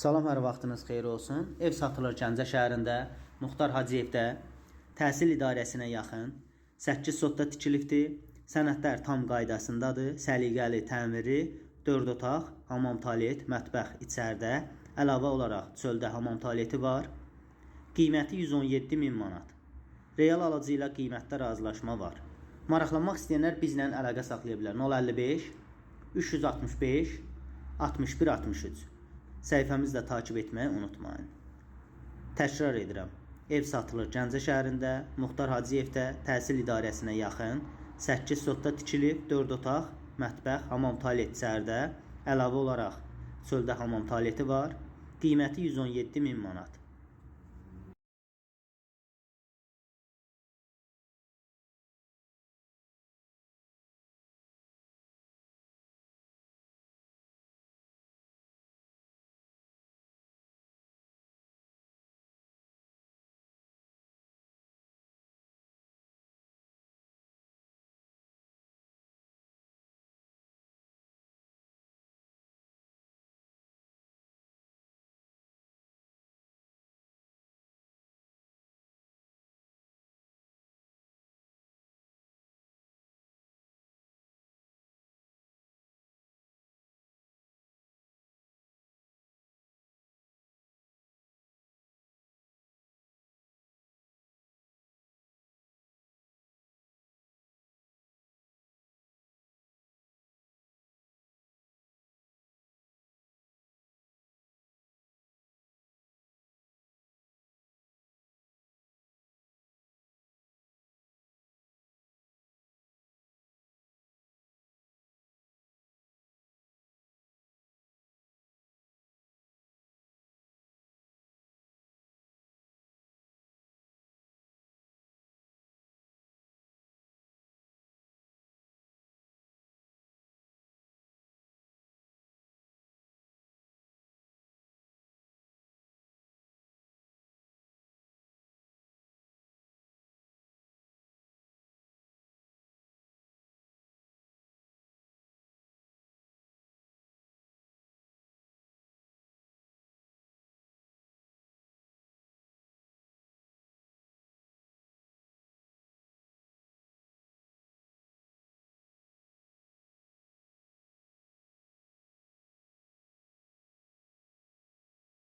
Salam, hər vaxtınız xeyir olsun. Ev satılır Gəncə şəhərində, Muxtar Hacıyevdə, təhsil idarəsinə yaxın, 8 sotda tikilibdir. Sənədlər tam qaydasındadır. Səliqəli təmiri, 4 otaq, hamam tualet, mətbəx içəridə. Əlavə olaraq çöldə hamam tualeti var. Qiyməti 117 min manat. Real alıcı ilə qiymətdə razılaşma var. Maraqlanmaq istəyənlər bizlə əlaqə saxlaya bilər. 055 365 61 63. Səhifəmizi də takib etməyi unutmayın. Təkrar edirəm. Ev satılır Gəncə şəhərində, Muxtar Hacıyevdə, təhsil idarəsinə yaxın, 8 sotda tikilib, 4 otaq, mətbəx, hamam tualet içəridə. Əlavə olaraq çöldə hamam tualeti var. Qiyməti 117 min manat.